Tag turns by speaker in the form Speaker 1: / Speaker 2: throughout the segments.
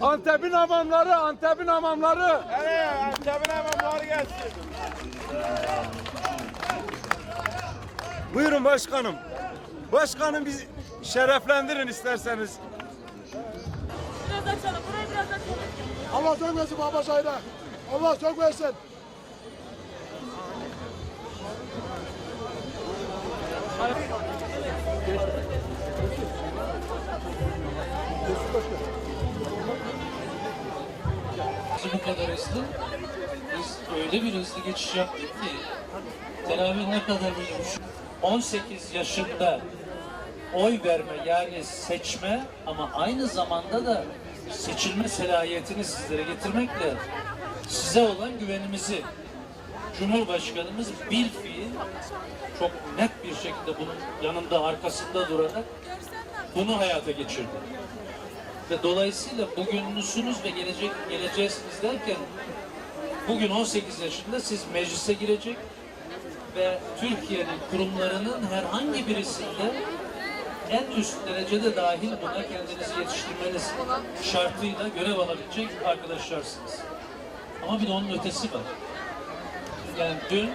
Speaker 1: Antep'in hamamları, Antep'in hamamları.
Speaker 2: Nereye? Antep'in hamamları gelsin.
Speaker 1: Buyurun başkanım. Başkanım bizi şereflendirin isterseniz.
Speaker 3: Biraz açalım. Burayı biraz açalım.
Speaker 4: Allah sökmesin baba sayda. Allah sökmesin.
Speaker 5: Biz bu kadar hızlı, biz öyle bir hızlı geçiş yaptık ki teravih ne kadar biliyormuş. 18 yaşında oy verme yani seçme ama aynı zamanda da seçilme selahiyetini sizlere getirmekle size olan güvenimizi Cumhurbaşkanımız bil fiil çok net bir şekilde bunun yanında arkasında durarak bunu hayata geçirdi. Ve dolayısıyla bugünlüsünüz ve gelecek geleceksiniz derken bugün 18 yaşında siz meclise girecek ve Türkiye'nin kurumlarının herhangi birisinde en üst derecede dahil buna kendinizi yetiştirmeniz şartıyla görev alabilecek arkadaşlarsınız. Ama bir de onun ötesi var. Yani dün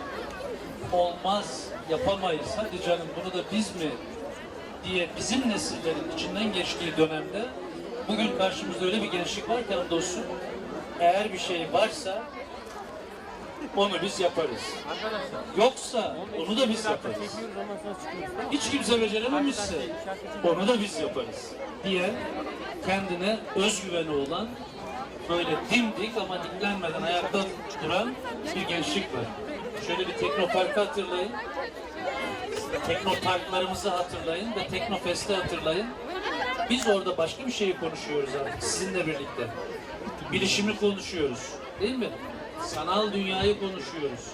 Speaker 5: olmaz, yapamayız, hadi canım bunu da biz mi diye bizim nesillerin içinden geçtiği dönemde bugün karşımızda öyle bir gençlik var ki dostum eğer bir şey varsa onu biz yaparız. Yoksa onu da biz yaparız. Hiç kimse becerememişse onu da biz yaparız diye kendine özgüveni olan böyle dimdik ama diklenmeden ayakta duran bir gençlik var. Şöyle bir teknoparkı hatırlayın. Teknoparklarımızı hatırlayın ve Teknofest'i hatırlayın. Biz orada başka bir şeyi konuşuyoruz artık sizinle birlikte. Bilişimi konuşuyoruz. Değil mi? Sanal dünyayı konuşuyoruz.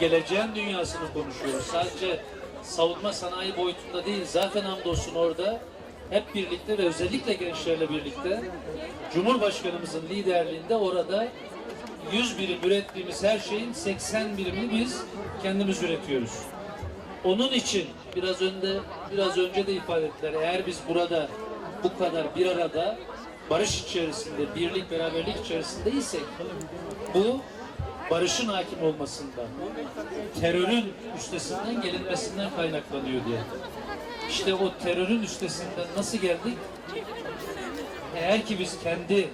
Speaker 5: Geleceğin dünyasını konuşuyoruz. Sadece savunma sanayi boyutunda değil. Zaten hamdolsun orada hep birlikte ve özellikle gençlerle birlikte Cumhurbaşkanımızın liderliğinde orada 100 birim ürettiğimiz her şeyin 80 birimini biz kendimiz üretiyoruz. Onun için biraz önde biraz önce de ifade ettiler. Eğer biz burada bu kadar bir arada barış içerisinde, birlik, beraberlik içerisindeysek bu barışın hakim olmasından, terörün üstesinden gelinmesinden kaynaklanıyor diye. İşte o terörün üstesinden nasıl geldik? Eğer ki biz kendi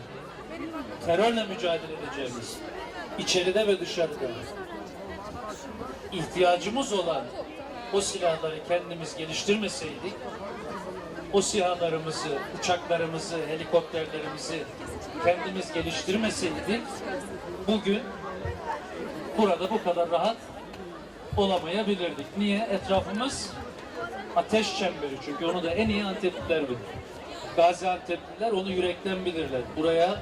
Speaker 5: terörle mücadele edeceğimiz, içeride ve dışarıda ihtiyacımız olan o silahları kendimiz geliştirmeseydik, o SİHA'larımızı, uçaklarımızı, helikopterlerimizi kendimiz geliştirmeseydik, bugün burada bu kadar rahat olamayabilirdik. Niye? Etrafımız ateş çemberi çünkü onu da en iyi Antepliler bilir. Gaziantep'liler onu yürekten bilirler. Buraya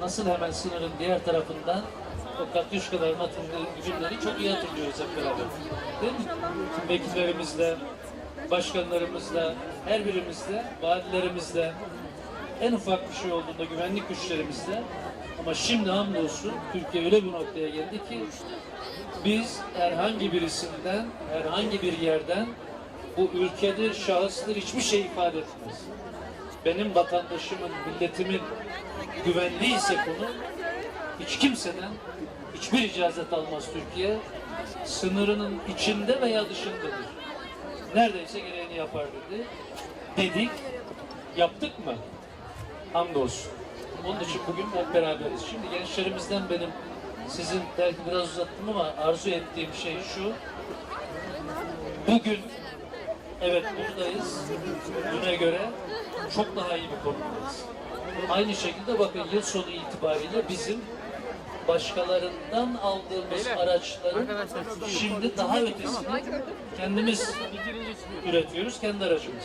Speaker 5: nasıl hemen sınırın diğer tarafından o katyuşkaların atıldığı günleri çok iyi hatırlıyoruz hep beraber. Değil mi? Vekillerimizle, başkanlarımızla, her birimizle, valilerimizle, en ufak bir şey olduğunda güvenlik güçlerimizle ama şimdi hamdolsun Türkiye öyle bir noktaya geldi ki biz herhangi birisinden, herhangi bir yerden bu ülkedir, şahısdır hiçbir şey ifade etmez. Benim vatandaşımın, milletimin güvenliği ise konu hiç kimseden hiçbir icazet almaz Türkiye. Sınırının içinde veya dışındadır. Neredeyse gereğini yapar dedi. Dedik, yaptık mı? Hamdolsun. Onun için bugün hep beraberiz. Şimdi gençlerimizden benim sizin belki biraz uzattım ama arzu ettiğim şey şu. Bugün evet buradayız. Düne göre çok daha iyi bir konumdayız. Aynı şekilde bakın yıl sonu itibariyle bizim başkalarından aldığımız araçların şimdi daha ötesini kendimiz üretiyoruz, kendi aracımız.